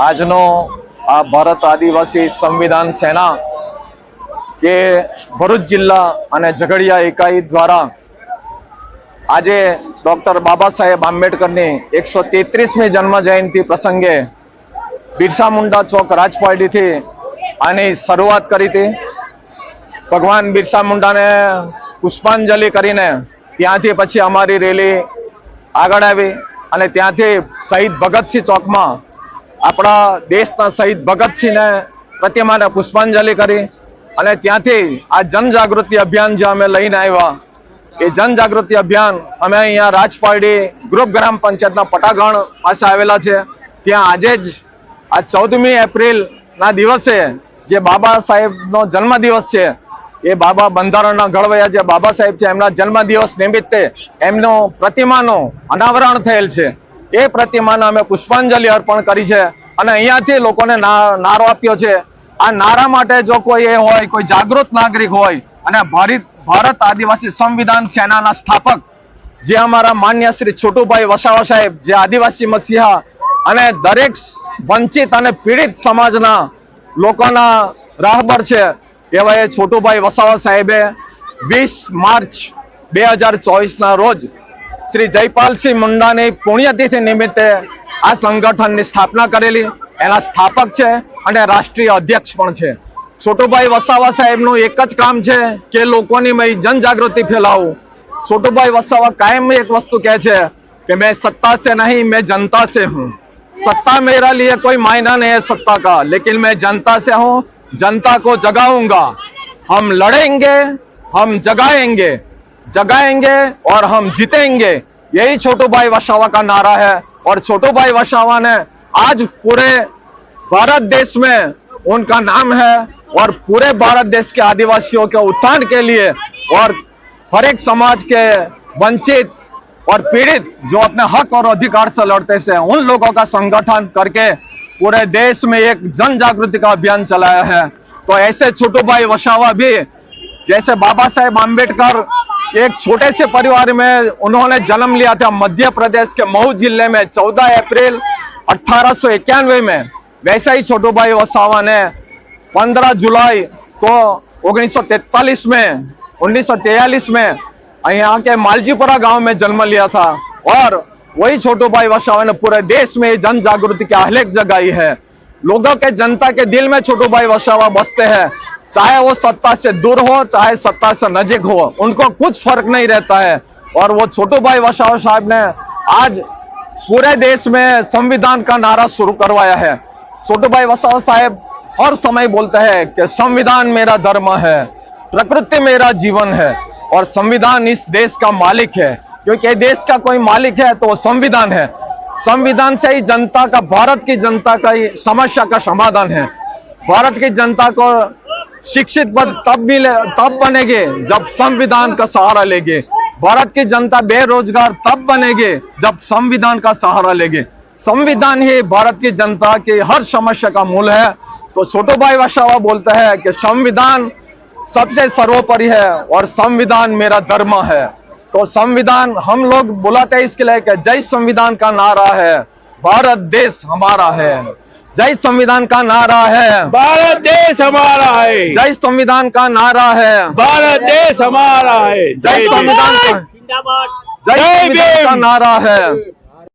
આજનો આ ભારત આદિવાસી સંવિધાન સેના કે ભરૂચ જિલ્લા અને ઝઘડિયા એકાઈ દ્વારા આજે ડોક્ટર બાબા સાહેબ આંબેડકરની એકસો તેત્રીસમી જન્મ જયંતિ પ્રસંગે બિરસા મુંડા ચોક રાજપાડીથી આની શરૂઆત કરી હતી. ભગવાન બિરસા મુંડાને પુષ્પાંજલિ કરીને ત્યાંથી પછી અમારી રેલી આગળ આવી. અને ત્યાંથી શહીદ ભગતસિંહ ચોકમાં આપણા દેશના શહીદ ભગતસિંહને પ્રતિમાને પુષ્પાંજલિ કરી અને ત્યાંથી આ જનજાગૃતિ અભિયાન જે અમે લઈને આવ્યા, એ જનજાગૃતિ અભિયાન અમે અહીંયા રાજપારડી ગ્રુપ ગ્રામ પંચાયતના પટાગણ પાસે આવેલા છે. ત્યાં આજે જ આ ચૌદમી એપ્રિલના દિવસે જે બાબા સાહેબનો જન્મદિવસ છે એ બાબા બંધારણના ઘડવૈયા જે બાબા સાહેબ છે, એમના જન્મદિવસ નિમિત્તે એમનો પ્રતિમાનો અનાવરણ થયેલ છે. એ પ્રતિમાને અમે પુષ્પાંજલિ અર્પણ કરી છે અને અહીંયાથી લોકોને નારો આપ્યો છે. આ નારા માટે જો કોઈ એ હોય, કોઈ જાગૃત નાગરિક હોય અને ભારત ભારત આદિવાસી સંવિધાન સેનાના સ્થાપક, જે અમારા માન્ય શ્રી છોટુભાઈ વસાવા સાહેબ, જે આદિવાસી મસીહા અને દરેક વંચિત અને પીડિત સમાજના લોકોના રાહબર છે એવાએ છોટુભાઈ વસાવા સાહેબે વીસ માર્ચ બે હજાર રોજ શ્રી જયપાલસિંહ મુંડાની પુણ્યતિથિ નિમિત્તે આ સંગઠનની સ્થાપના કરેલી. એના સ્થાપક છે અને રાષ્ટ્રીય અધ્યક્ષ પણ છે. છોટુભાઈ વસાવા સાહેબનું એક જ કામ છે કે લોકોની મેં જનજાગૃતિ ફેલાવું છોટુભાઈ વસાવા કાયમ એક વસ્તુ કહે છે કે મેં સત્તા સે નહીં, મેં જનતા સે હું. સત્તા મેરા લીએ કોઈ માયના નહીં સત્તા કા. લેકિન મેં જનતા સે હું जनता को जगाऊँगा। हम लड़ेंगे, हम जगाएँगे जगाएँगे और हम जीतेंगे। यही छोटू भाई वसावा का नारा है और छोटू भाई वसावा ने आज पूरे भारत देश में उनका नाम है और पूरे भारत देश के आदिवासियों के उत्थान के लिए और हर एक समाज के वंचित और पीड़ित जो अपने हक और अधिकार से लड़ते से उन लोगों का संगठन करके पूरे देश में एक जन जागृति का अभियान चलाया है। तो ऐसे छोटू भाई वसावा भी, जैसे बाबा साहेब आम्बेडकर एक छोटे से परिवार में उन्होंने जन्म लिया था मध्य प्रदेश के मऊ ज़िले में 14 अप्रैल अठारह सौ इक्यानवे में। वैसा ही छोटू भाई वसावा ने 15 जुलाई को 1943 में 1943 में यहाँ के मालजीपुरा गाँव में जन्म लिया था। और वही छोटू भाई वसावा ने पूरे देश में जन जागृति की आहलेख जगाई है। लोगों के जनता के दिल में छोटू भाई वसावा बसते हैं। चाहे वो सत्ता से दूर हो, चाहे सत्ता से नजीक हो, उनको कुछ फ़र्क नहीं रहता है। और वो छोटू भाई वसावा साहब ने आज पूरे देश में संविधान का नारा शुरू करवाया है। छोटू भाई वसावा साहेब हर समय बोलते हैं कि संविधान मेरा धर्म है, प्रकृति मेरा जीवन है, और संविधान इस देश का मालिक है। क्योंकि देश का कोई मालिक है तो वो संविधान है। संविधान से ही जनता का, भारत की जनता का ही समस्या का समाधान है। भारत की जनता को शिक्षित पद तब मिले, तब बनेगे जब संविधान का सहारा लेंगे। भारत की जनता बेरोजगार तब बनेगे जब संविधान का सहारा लेंगे। संविधान ही भारत की जनता की हर समस्या का मूल है। तो छोटो भाई वसावा बोलता है कि संविधान सबसे सर्वोपरि है और संविधान मेरा धर्म है। तो संविधान हम लोग बुलाते हैं इसके लिए जय संविधान का नारा है भारत देश हमारा है। जय संविधान का नारा है। भारत देश हमारा है। जय संविधान का नारा है। भारत देश हमारा है। जय संविधान का जय जय संविधान का नारा है।